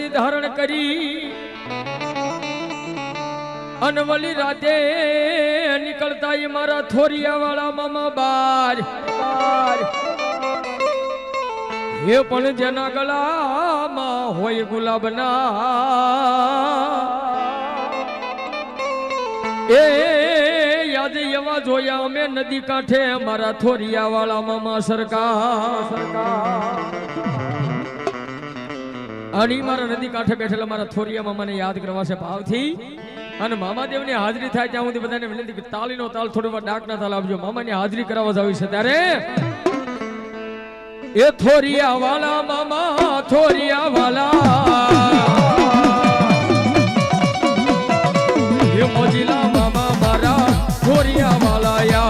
નદી ધારણ કરી. અનવલી રાતે નીકળતા એ મારા થોરિયા વાળા મામા બાર. એ પણ જેના ગળામાં હોય ગુલાબના. એ યાદ એવા જોયા અમે નદી કાંઠે મારા થોરિયા વાળા મામા સરકાર. અને મારા નદી કાંઠે બેઠેલા મારા થોરિયા મામાને યાદ કરવા છે ભાવથી. અને મામાદેવની હાજરી થાય ત્યાં સુધી બધાને વિનંતી કે તાલીનો તાલ થોડી વાર ડાકના તાલ આપજો. મામાની હાજરી કરાવવા જાવી છે ત્યારે. એ થોરિયા વાલા મામા, થોરિયા વાલા. એ મોજીલા મામા મારા, થોરિયા વાલા યા.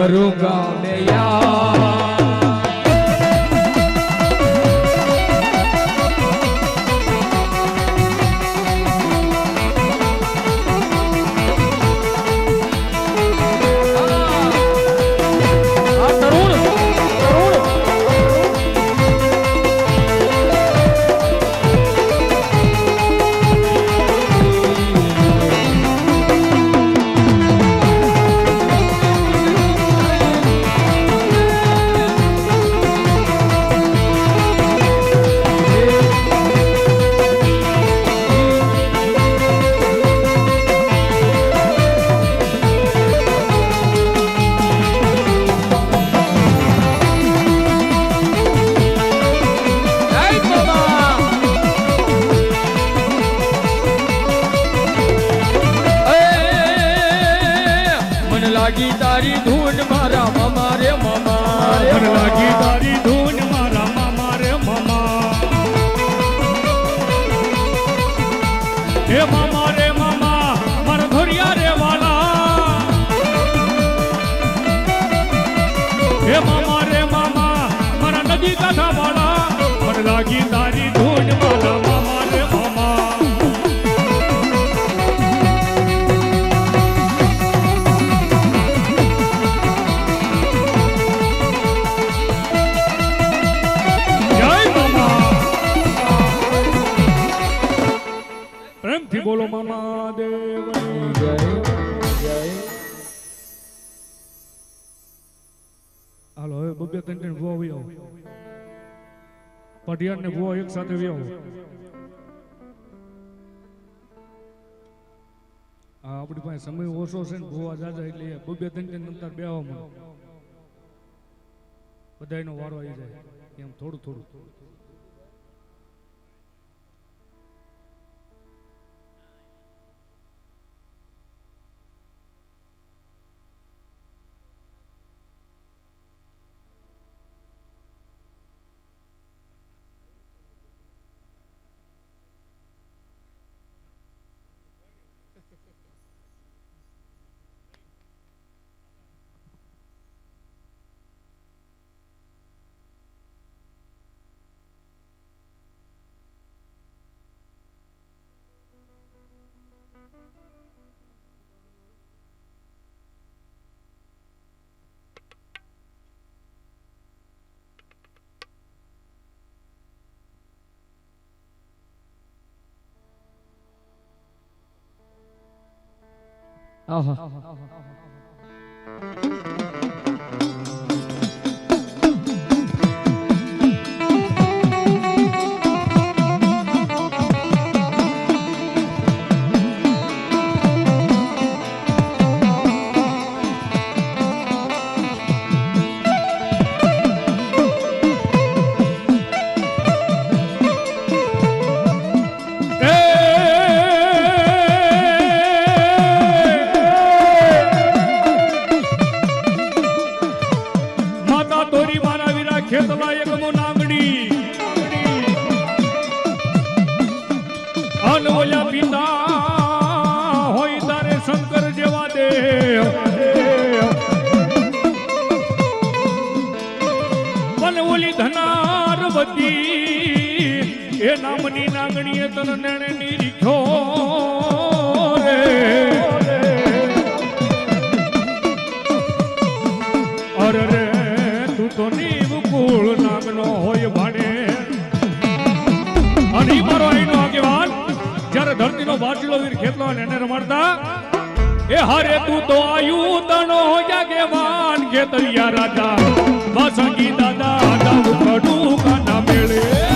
મારું ગામ યા ત્રણ ત્રણ ભૂવા આવો પઢિયાર ને ભૂવા એક સાથે આવો હા આપણી પાસે સમય ઓછો છે ને ભૂવા જાજા એટલે બબે ત્રણ ત્રણ બે આવવા મળે બધાયનો વારો આવી જાય. એમ થોડું થોડું. 好好好。ધરતીનો બાટલો વીર ખેતલો એને રમાડતા એ હરે તું તો આયુ તનો આગેવાન ખેતરિયા રાજા. વાસંગી દાદા દાવ કડું કાના મેળે.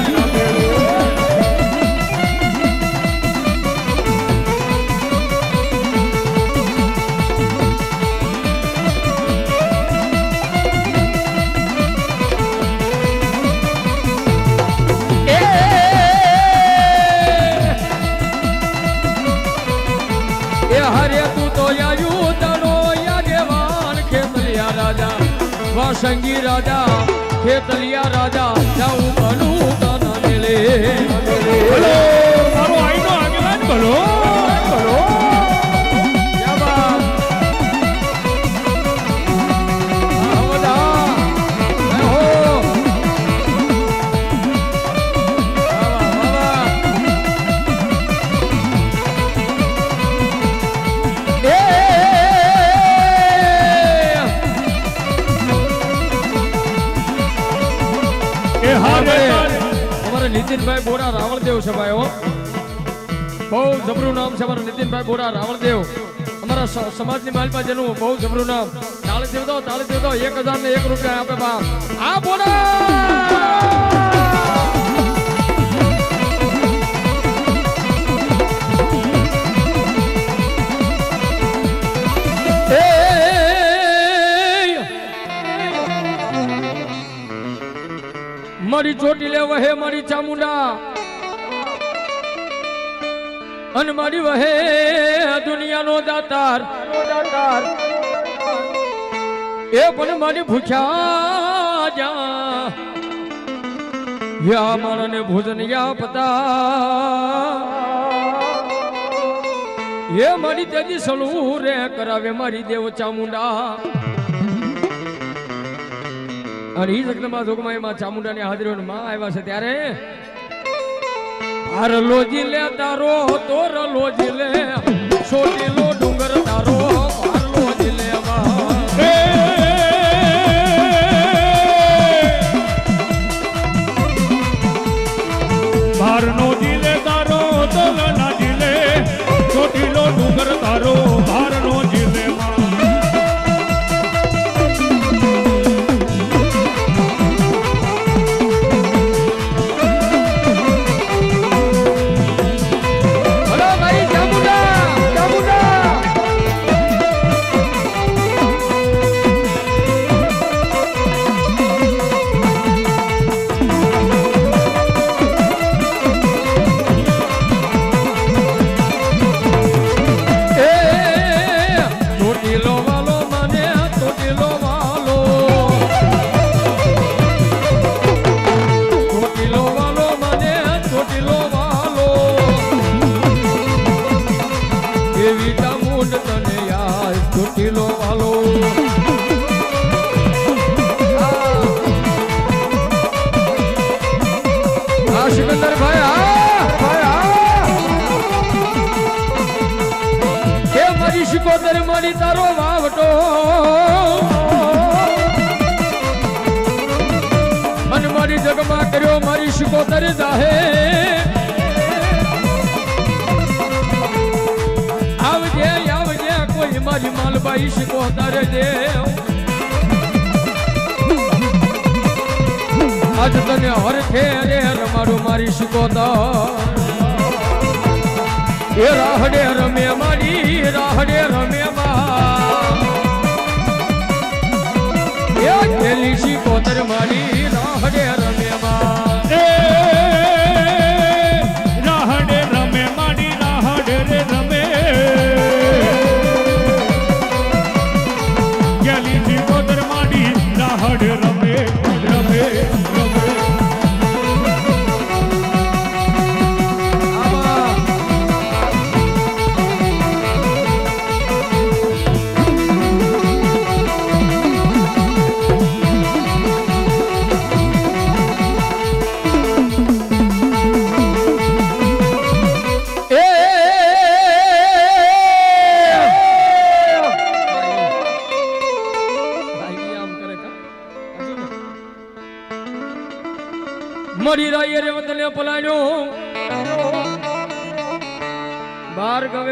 વાસંગી રાજા ખેતલિયા રાજા જાઉં બનું તન મેલે બોલો મારો આઈનો આગેવાન બોલો બોલો. નીતિનભાઈ બોરા રાવળદેવ છે ભાઈ, હો. બહુ જબરું નામ છે અમારા નીતિનભાઈ બોરા રાવળદેવ. અમારા સમાજની માલપા જેનું બહુ જબરું નામ. તાળી દેવ દો, તાળી દેવ દો, એક હજાર ને એક રૂપિયા આપે બાપ. આ બોરા! મારી ચોટી લે વહે મારી ચામુંડા. અને મારી વહે દુનિયાનો દાતાર. એ પણ મારી ભૂખ્યા જા યા માણને ભોજન યા પતા એ મારી તેજી સલુ રે કરાવે મારી દેવ ચામુંડા. અને ઈ જગદંબા જોગમાં એમાં ચામુંડાની હાજરી માં આવ્યા છે ત્યારે હાર લોજી લે, તારો તોર રલોજી લે છોટીલો ડુંગર તારો હાર મારી શિકોતર મારી તારો વાવટો. અને મારી જગમાં કર્યો મારી શિકોતર જાહે. આવજે આવજે, કોઈ મારી માલબાઈ શિકોતર દેવ આજ તને હરખે રે મારું મારી શિકોતર એ રાહડે રમે મારી રાહડે રમે માં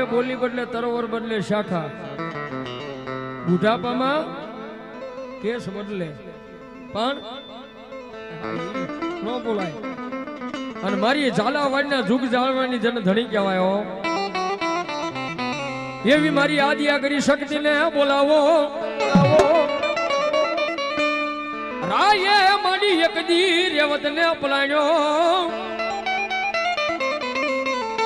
ગાવે બોલી બદલે, તરોવર બદલે શાખા. બુઢાપામાં કેસ બદલે. પણ ન બોલાય. અને મારી ઝાલાવાડના જુગ જાળવાની જન ધણી કહેવાય એવી મારી આદિયા કરી શક્તિને બોલાવો. બોલાવો રાયે મારી એક દી રેવતને પલાણ્યો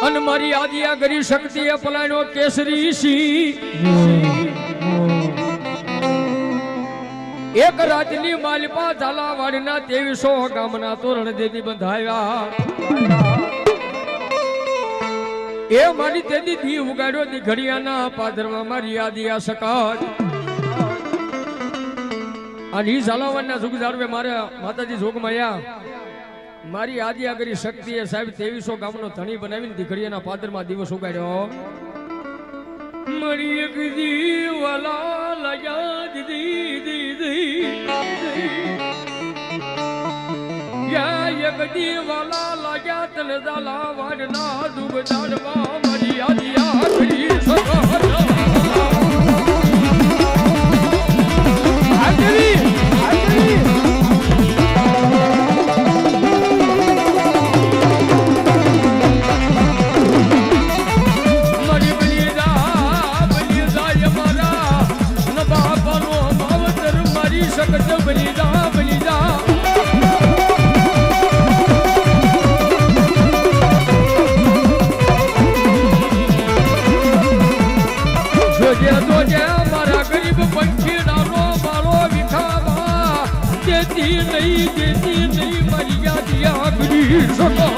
અને મારી આદિયા કરી એ પલાયનો કેસરી સી એક રાજની માલિપા ઝાલાવાડના તેવીસો ગામના તોરણ દેદી બંધાવ્યા એ મારી તેદી દી ઉગાડ્યો દી ઘડિયાના પાદરમાં મારી આદિયા સકાત અને ઈ ઝાલાવાડના જાળવે મારે માતાજી જોગમાયા. મારી આદિયા કરી શક્તિએ સાહેબ ત્રેવીસો ગામનો ધણી બનાવીને દીકરીના પાદરમાં દિવસ ઉગાડ્યો. મરી એક દીવાલા લયા દીદી દીદી એક દીવાલા લયા તને દાલા વાડના દુબ જાડવા મરી આદિયા કરી Come.